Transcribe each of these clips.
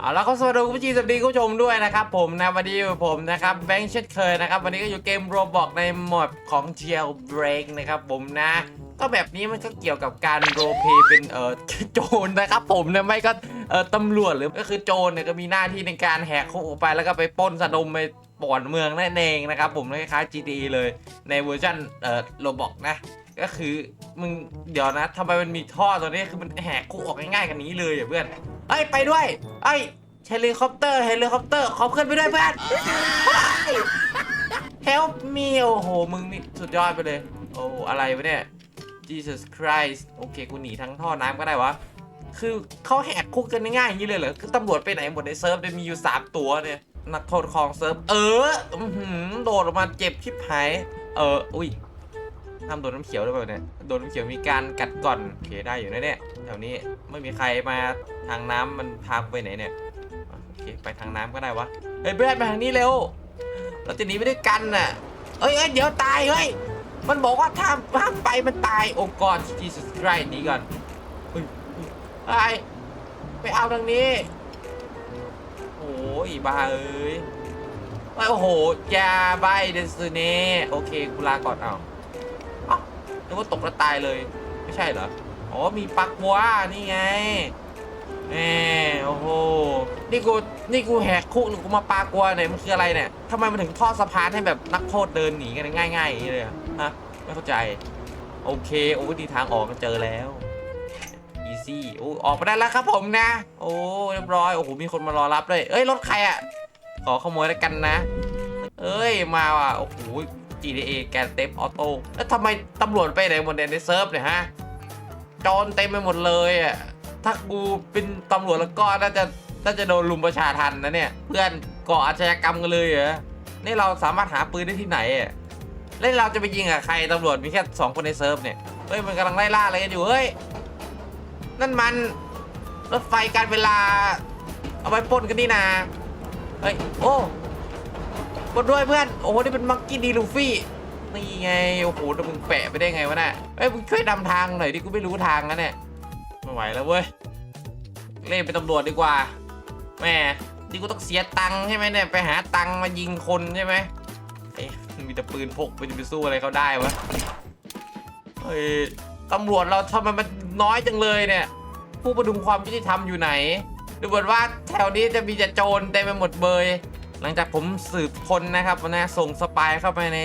เอาแล้วก็สวัสดีคุณผู้ชมสวัสดีคุณผู้ชมด้วยนะครับผมนะวันนี้อยู่ผมนะครับแบงค์เช่นเคยนะครับวันนี้ก็อยู่เกมโรบอกในโหมดของ Jailbreak นะครับผมนะก็แบบนี้มันก็เกี่ยวกับการโรเพเป็นเออโจรนะครับผมนะไม่ก็เออตำรวจหรือก็คือโจรเนี่ยก็มีหน้าที่ในการแหกคุกออกไปแล้วก็ไปป้นสะดมไป ป่อนเมืองนั่นเองนะครับผมคล้ายๆ GTA เลยในเวอร์ชันเอ่อโรบอกนะ ก็คือมึงเดี๋ยวนะทำไมมันมีท่อตัวนี้คือมันแหกคุกออกง่ายๆกันนี้เลยอะเพื่อนเอ้ยไปด้วยเอ้ยเฮลิคอปเตอร์เฮลิคอปเตอร์ขอเพื่อนไปด้วยเพื่อน Help me โอ้โห มึงนี่สุดยอดไปเลย โอ้อะไรวะเนี่ย Jesus Christ โอเค กูหนีทั้งท่อน้ำก็ได้วะ คือเขาแหกคุกกันง่ายๆอย่างนี้เลยเหรอ คือตำรวจไปไหนหมดในเซิร์ฟเนี่ยมีอยู่ 3 ตัวเนี่ย นักโทษของเซิร์ฟ เออหือโดดออกมาเจ็บชิบหาย เออ อุ้ยห้ามโดนน้ำเขียวด้วยเปล่าเนี่ย โดนน้ำเขียวมีการกัดก่อนโอเคได้อยู่นะเนี่ยแถวนี้ไม่มีใครมาทางน้ำมันพาไปไหนเนี่ย โอเคไปทางน้ำก็ได้วะ เฮ้ยเพื่อนมาทางนี้เร็ว เราจะหนีไปด้วยกันน่ะเอ้ยเอ้ยเดี๋ยวตายเฮ้ย มันบอกว่าถ้าห้ามไปมันตายโอ้กอด Jesus Christ หนีก่อนเฮ้ยไปไปเอาทางนี้ ยบ้าเอ้ยเอ้ยโอ้โหยาใบเดนซูเน่โอเคกูลาก่อนเอาเอ้านึกว่าตกแล้วตายเลย ไม่ใช่เหรอ อ๋อ มีปักวัวนี่ไงแหมโอ้โห นี่กู นี่กูแหกคุกหรือกูมาปากวัวเนี่ยมันคืออะไรเนี่ยทำไมมันถึงทอดสะพานให้แบบนักโทษเดินหนีกันง่ายๆอย่างนี้เลยอะฮะ ไม่เข้าใจ โอเค โอ้ดีทางออกก็เจอแล้ว ซี่โอ้ออกไปได้แล้วครับผมนะ โอ้เรียบร้อยโอ้โหมีคนมารอรับเลยเอ้ยรถใครอะขอขโมยแล้วกันนะ เอ้ยมาว่ะโอ้โห GTA แกนเต็มออโต้แล้วทำไมตำรวจไปไหนหมดเนี่ยในเซิร์ฟเนี่ยฮะจอนเต็มไปหมดเลยอะถ้ากูเป็นตำรวจแล้วก็น่าจะน่าจะโดนลุมประชาทันนะเนี่ย เพื่อนก่ออาชญากรรมกันเลยเหรอนี่เราสามารถหาปืนได้ที่ไหนอะแล้วเราจะไปยิงกับใครตำรวจมีแค่สองคนในเซิร์ฟเนี่ยเฮ้ยมันกำลังไล่ล่าอะไรกันอยู่เฮ้ย นั่นมัน รถไฟการเวลา เอาไปปล้นกันนี่นาเฮ้ย โอ้ปล้นด้วยเพื่อน โอ้โห นี่เป็นมังกี้ดีลูฟี่ นี่ไง โอ้โหแต่มึงแปะไปได้ไงวะน่ะเอ้ย มึงช่วยนำทางหน่อยดิ กูไม่รู้ทางนะเนี่ย ไม่ไหวแล้วเว้ย เล่นเป็นตำรวจดีกว่าแม่นี่กูต้องเสียตังค์ใช่ไหมเนี่ย ไปหาตังค์มายิงคนใช่ไหมเอ๊ะมีแต่ปืนพกไปจะไปสู้อะไรเขาได้วะเฮ้ยตำรวจเราทำไมมัน น้อยจังเลยเนี่ย ผู้ประดุงความยุติธรรมอยู่ไหน ดูเหมือนว่าแถวนี้จะมีแต่โจรเต็มไปหมดเบย หลังจากผมสืบคนนะครับนะส่งสปายเข้าไปใน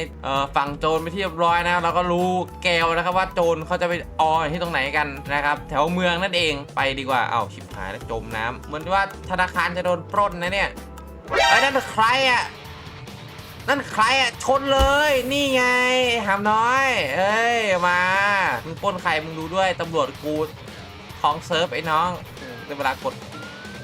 ฝั่งโจรไปที่เรียบร้อยนะเราก็รู้แกวนะครับว่าโจรเขาจะไปออที่ตรงไหนกันนะครับ แถวเมืองนั่นเองไปดีกว่าเอ้าชิบหายแล้วจมน้ำเหมือนว่าธนาคารจะโดนปล้นนะเนี่ยไอ้นั่นใครอะ นั่นใครอะชนเลยนี่ไงหามน้อย เอ้ยมามึงปล้นใครมึงดูด้วยตำรวจกูของเซิร์ฟไอ้น้องเป็นเวลากด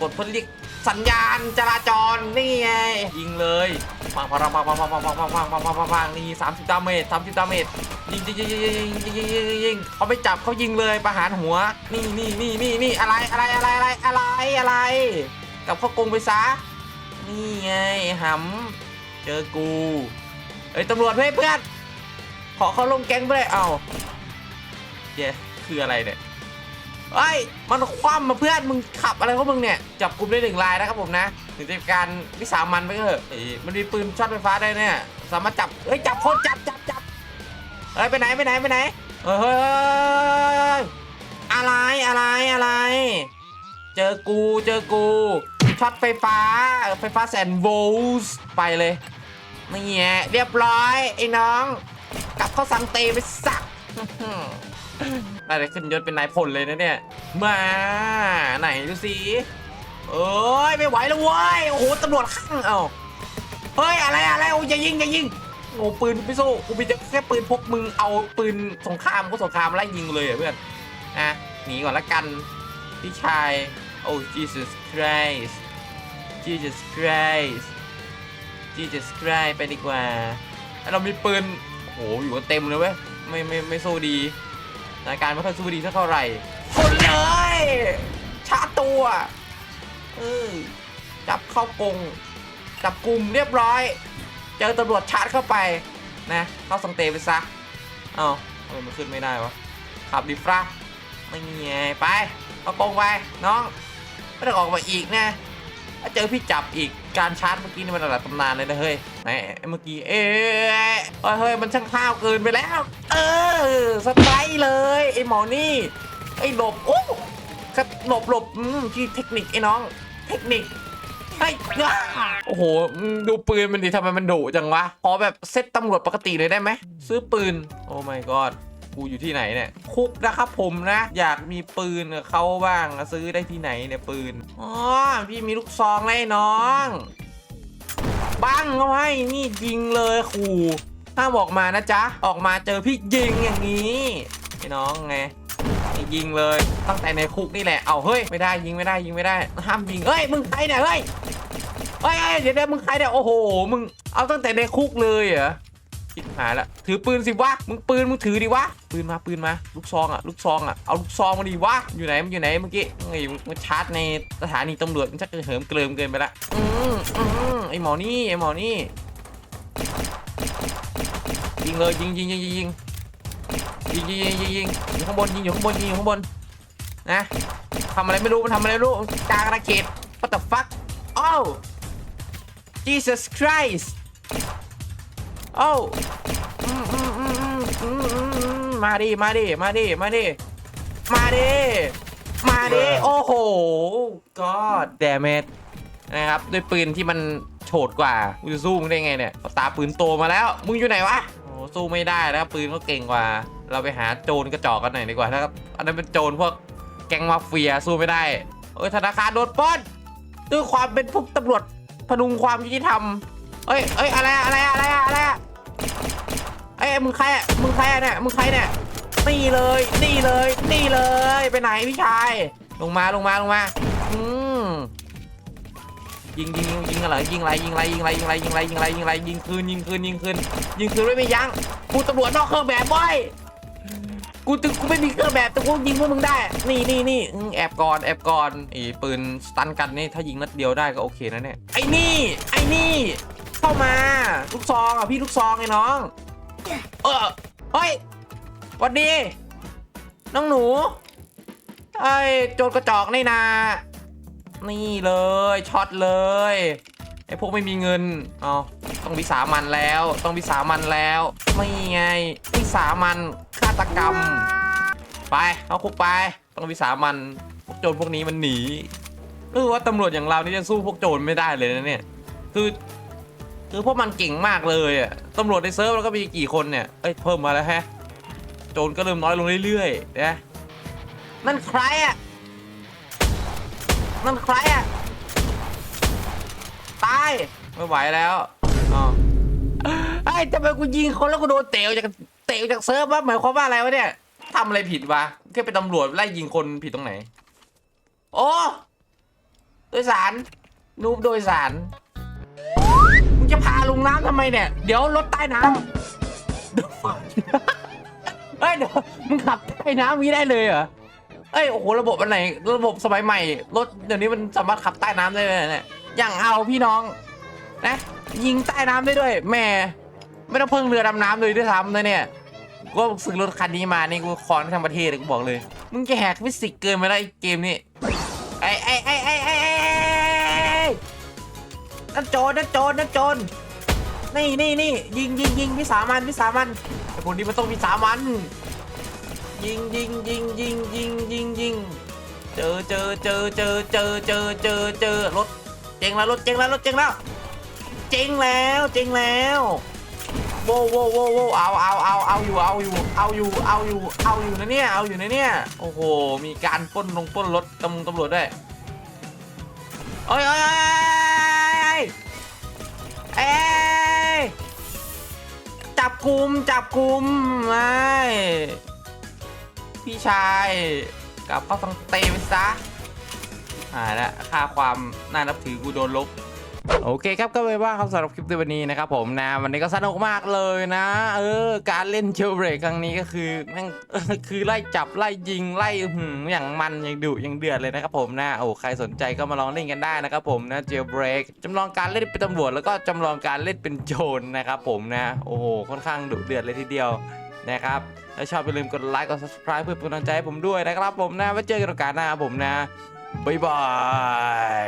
กดเพื่อเรียกสัญญาณจราจรนี่ไงยิงเลยปังปังปังปังปังปังปังปังปังปังปังปังปังนี่สามสิบดาเมจสามสิบดาเมจยิงยิงยิงยิงยิงยิงยิงยิงยิงเขาไม่จับเขายิงเลยประหารหัว นี่นี่นี่นี่นี่อะไรอะไรอะไรอะไรอะไรอะไรกับข้ากงไปซะนี่ไงหำ เจอกูเอ้ยตำรวจเฮ้ยเพื่อนขอเขาลงแก๊งไปเลยเอ้าเย้คืออะไรเนี่ยเอ้มันคว่ำมาเพื่อนมึงขับอะไรของมึงเนี่ยจับกลุ่มได้หนึ่งรายนะครับผมนะถึงจะเป็นการวิสามันไปก็เถอะอ้ยมันมีปืนช็อตไฟฟ้าได้เนี่ยสามารถจับเฮ้ยจับคนจับจับจับเฮ้ยไปไหนไปไหนไปไหนเฮ้ยเฮ้ยเฮ้ยอะไรอะไรอะไร เจอกูเจอกูช็อตไฟฟ้าไฟฟ้าแสนโวลต์ไปเลย นี่ไงเรียบร้อยไอ้น้อง กลับเข้าสังเตไปสักน่าจะขึ้นยศเป็นนายพลเลยนะเนี่ย มาไหนดูสิเอ้ยไม่ไหวแล้วเว้ยโอ้โหตำรวจข้างเอ้าเฮ้ยอะไรอะไรโอ้ยอย่ายิงอย่ายิงโอ้ปืนไม่สู้กูมีแต่แค่ปืนพกมึงเอาปืนสงครามก็สงครามไล่ยิงเลยเหรอเพื่อนอะหนีก่อนละกันพี่ชายโอ้ Jesus Christ Jesus Christ Jesus Christ ไปดีกว่าแล้วเรามีปืนโอ้โหอยู่กันเต็มเลยเว้ยไม่ไม่ไม่สู้ดีสถานการณ์ไม่ค่อยสู้ดีสักเท่าไหร่คนเลยชาตัวเออจับเข้ากงจับกลุ่มเรียบร้อย เจอตำรวจชาร์จเข้าไปนะเข้าสังเตไปซะเอ้าทำไมมันขึ้นไม่ได้วะขับดิฟราไม่ไงไปเข้ากงไปน้องไม่ต้องออกมาอีกนะถ้าเจอพี่จับอีก การชาร์จเมื่อกี้นี่มันระดับตำนานเลยนะเฮ้ยไหนเมื่อกี้เอ๊ะเฮ้ยเฮ้ยมันช่างห้าวเกินไปแล้ว เออสไตล์เลยไอ้หมอนี่ไอ้หลบโอ้ครับหลบหลบอืมที่เทคนิคไอ้น้อง เทคนิคไอ้โอ้โห ดูปืนมันดิทำไมมันดุจังวะขอแบบเซตตำรวจปกติเลยได้ไหม ซื้อปืน โอ้ my god กูอยู่ที่ไหนเนี่ยคุกนะครับผมนะ อยากมีปืนกับเขาบ้างซื้อได้ที่ไหนเนี่ยปืนอ๋อพี่มีลูกซองเลยน้องบังเขาให้นี่ยิงเลยขู่ถ้ามออกมานะจ๊ะออกมาเจอพี่ยิงอย่างนี้ไอ้น้องไงยิงเลยตั้งแต่ในคุกนี่แหละเอาเฮ้ยไม่ได้ยิงไม่ได้ยิงไม่ได้ห้ามยิงเฮ้ยมึงใครเนี่ยเฮ้ยเฮ้ยเดี๋ยวเดี๋ยวมึงใครเนี่ยโอ้โหมึงเอาตั้งแต่ในคุกเลยเหรอ ชิบหายละถือปืนสิวะมึงปืนมึงถือดิวะปืนมาปืนมาลูกซองอะลูกซองอะเอาลูกซองมาดิวะอยู่ไหนมันอยู่ไหนเมื่อกี้ไอ้มึงชาร์จในสถานีตำรวจมันจะเหิมเกริมเกินไปละอืมอืมไอหมอนี่ไอหมอนี่ยิงเลยยิงยิงยิงยิงยิงยิงยิงยิงยิงยิงอยู่ข้างบนยิงอยู่ข้างบนยิงอยู่ข้างบนนะทำอะไรไม่รู้มันทำอะไรไม่รู้กลางอาณาเขต what the fuck oh Jesus Christ มอืมอืมอืมอืมมาดิ มาดิ มาดิ มาดิ มาดิ มาดิ โอ้โห god damn it นะครับ ด้วยปืนที่มันโฉดกว่ากูจะสู้มึงได้ไงเนี่ยเอาตาปืนโตมาแล้ว มึงอยู่ไหนวะโอ้สู้ไม่ได้แล้วปืนเขาเก่งกว่า เราไปหาโจรกระจอกกันหน่อยดีกว่านะครับอันนั้นเป็นโจรพวกแก๊งมาเฟียสู้ไม่ได้เอ้ยธนาคารโดนปล้นด้วยความเป็นพวกตำรวจพดุงความยุติธรรม เอ้ยเอ้ยอะไรอะอะไรอะอะไรอะอะไรอะเอ้ยมึงใครอะมึงใครอะเนี่ยมึงใครเนี่ยนี่เลยนี่เลยนี่เลยไปไหนพี่ชายลงมาลงมาลงมาอืมยิงยิงยิงอะไรยิงอะไรยิงอะไรยิงอะไรยิงอะไรยิงอะไรยิงอะไรยิงอะไรยิงคืนยิงคืนยิงคืนยิงคืนไม่มียั้งกูตำรวจนอกเครื่องแบบบ่อยกูตึกูไม่มีเครื่องแบบแต่กูยิงพวกมึงได้ นี่นี่นี่แอบก่อนแอบก่อนไอ้ปืนสตันกันนี่ถ้ายิงนัดเดียวได้ก็โอเคนะเนี่ยไอ้นี่ไอ้นี่ เข้ามา ลูกซองอะพี่ลูกซองไอ้น้อง เออเฮ้ยวันดี น้องหนูไอ้โจรกระจอกนี่นา นี่เลยช็อตเลยไอพวกไม่มีเงินเอต้องวิสามันแล้ว ต้องวิสามันแล้วไม่ไงวิสามันฆาตกรรม ไปเอาคุกไป ต้องวิสามันพวกโจรพวกนี้มันหนีเออว่าตำรวจอย่างเรานี่ยังสู้พวกโจรไม่ได้เลยนะเนี่ย คือ คือพวกมันเก่งมากเลยอะตำรวจในเซิร์ฟเราก็มีกี่คนเนี่ย เอ้ยเพิ่มมาแล้วแฮะ โจรก็เริ่มน้อยลงเรื่อยๆนะนั่นใครอะนั่นใครอะตายไม่ไหวแล้วอ๋อไอ้ยทำไมกูยิงคนแล้วกูโดนเตะออกจากเตะออกจากเซิร์ฟวะหมายความว่าอะไรวะเนี่ยทำอะไรผิดวะแค่เป็นตำรวจไล่ยิงคนผิดตรงไหน โอ้โดยสารนูบโดยสารมึง จะพาลงน้ำทำไมเนี่ย เดี๋ยวรถใต้น้ำเดี๋ยวเฮ้ยเดี๋ยวมึงขับใต้น้ำนี้ได้เลยเหรอเอ้ยโอ้โหระบบอันไหนระบบสมัยใหม่รถเดี๋ยวนี้มันสามารถขับใต้น้ำได้เลยเนี่ยอย่างเอาพี่น้องนะยิงใต้น้ำได้ด้วยแหม่ไม่ต้องเพิ่งเรือดำน้ำเลยด้วยซ้ำนะเนี่ยกูซื้อรถคันนี้มานี่กูคอนทั้งประเทศเลยกูบอกเลย มึงจะแหกฟิสิกส์เกินไปแล้วไอ้เกมนี้ นั่นโจรนั่นโจรนั่นโจรนี่นี่นี่ยิงยิงยิงวิสามันวิสามันไอ้พวกนี้มันต้องวิสามันยิงยิงยิงยิงยิงยิงยิงเจอเจอเจอเจอเจอเจอเจอเจอรถเจ๊งแล้วรถเจ๊งแล้วรถเจ๊งแล้วเจ๊งแล้วเจ๊งแล้วโว้โว้โว้โว้เอาเอาเอาเอาอยู่เอาอยู่เอาอยู่เอาอยู่เอาอยู่นะเนี่ยเอาอยู่นะเนี่ยโอ้โหมีการป้นลงป้นรถตำตำรวจด้วยเอ้ยเอ้ยเอ้ย เอ้ยจับกลุ่มจับกลุ่มไม่พี่ชายกลับเข้าสังเตไปซะหายแล้วค่าความน่านับถือกูโดนลบ โอเคครับก็เป็นว่าครับสำหรับคลิปในวันนี้นะครับผมนะวันนี้ก็สนุกมากเลยนะ เออ การเล่นเชลเบรกครั้งนี้ก็คือแม่งคือไล่จับไล่ยิงไล่อย่างมันอย่างดุอย่างเดือดเลยนะครับผมนะโอ้ใครสนใจก็มาลองเล่นกันได้นะครับผมนะเจลเบรกจำลองการเล่นเป็นตำรวจแล้วก็จำลองการเล่นเป็นโจรนะครับผมนะโอ้โหค่อนข้างดุเดือดเลยทีเดียวนะครับถ้าชอบอย่าลืมกดไลค์กด subscribe เพื่อเป็นกำลังใจให้ผมด้วยนะครับผมนะไว้เจอกันโอกาสหน้าผมนะบ๊ายบาย